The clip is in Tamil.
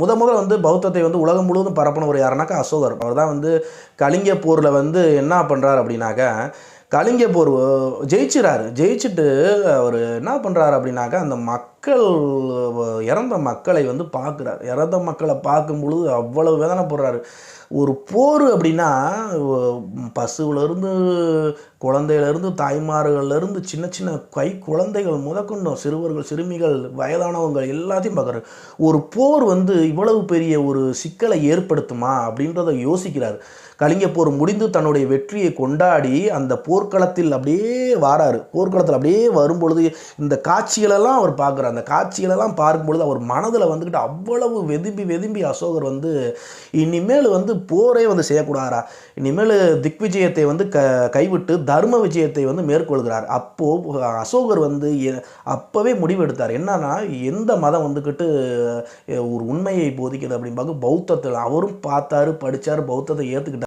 முத முதல் வந்து பௌத்தத்தை வந்து உலகம் முழுவதும் பரப்பினவர் யாருனாக்கா அசோகர். அவர் தான் வந்து கலிங்க போரில் வந்து என்ன பண்ணுறாரு அப்படின்னாக்கா கலிங்க போர் ஜெயிச்சிறாரு. ஜெயிச்சுட்டு அவர் என்ன பண்ணுறாரு அப்படின்னாக்கா அந்த மக்கள் இறந்த மக்களை வந்து பார்க்குறாரு. இறந்த மக்களை பார்க்கும் பொழுது அவ்வளவு வேதனை போடுறாரு ஒரு போர் அப்படின்னா பசுவிலேருந்து குழந்தையிலேருந்து தாய்மார்கள்லேருந்து சின்ன சின்ன கை குழந்தைகள் முதற்கொண்டும் சிறுவர்கள் சிறுமிகள் வயதானவங்க எல்லாத்தையும் பார்க்குறாரு. ஒரு போர் வந்து இவ்வளவு பெரிய ஒரு சிக்கலை ஏற்படுத்துமா அப்படின்றத யோசிக்கிறார். கலிங்க போர் முடிந்து தன்னுடைய வெற்றியை கொண்டாடி அந்த போர்க்களத்தில் அப்படியே வாராரு. போர்க்களத்தில் அப்படியே வரும்பொழுது இந்த காட்சிகளெல்லாம் அவர் பார்க்குறார். அந்த காட்சிகளெல்லாம் பார்க்கும்பொழுது அவர் மனதில் வந்துக்கிட்டு அவ்வளவு வெதும்பி வெதும்பி அசோகர் வந்து இனிமேல் வந்து போரே வந்து செய்யக்கூடாதா? இனிமேல் திக்விஜயத்தை வந்து க கைவிட்டு தர்ம விஜயத்தை வந்து மேற்கொள்கிறார். அப்போது அசோகர் வந்து அப்போவே முடிவெடுத்தார். என்னன்னா எந்த மதம் வந்துக்கிட்டு ஒரு உண்மையை போதிக்கிறது அப்படின்னு பார்க்க பௌத்தத்தில். அவரும் பார்த்தாரு படித்தார் பௌத்தத்தை ஏற்றுக்கிட்டார்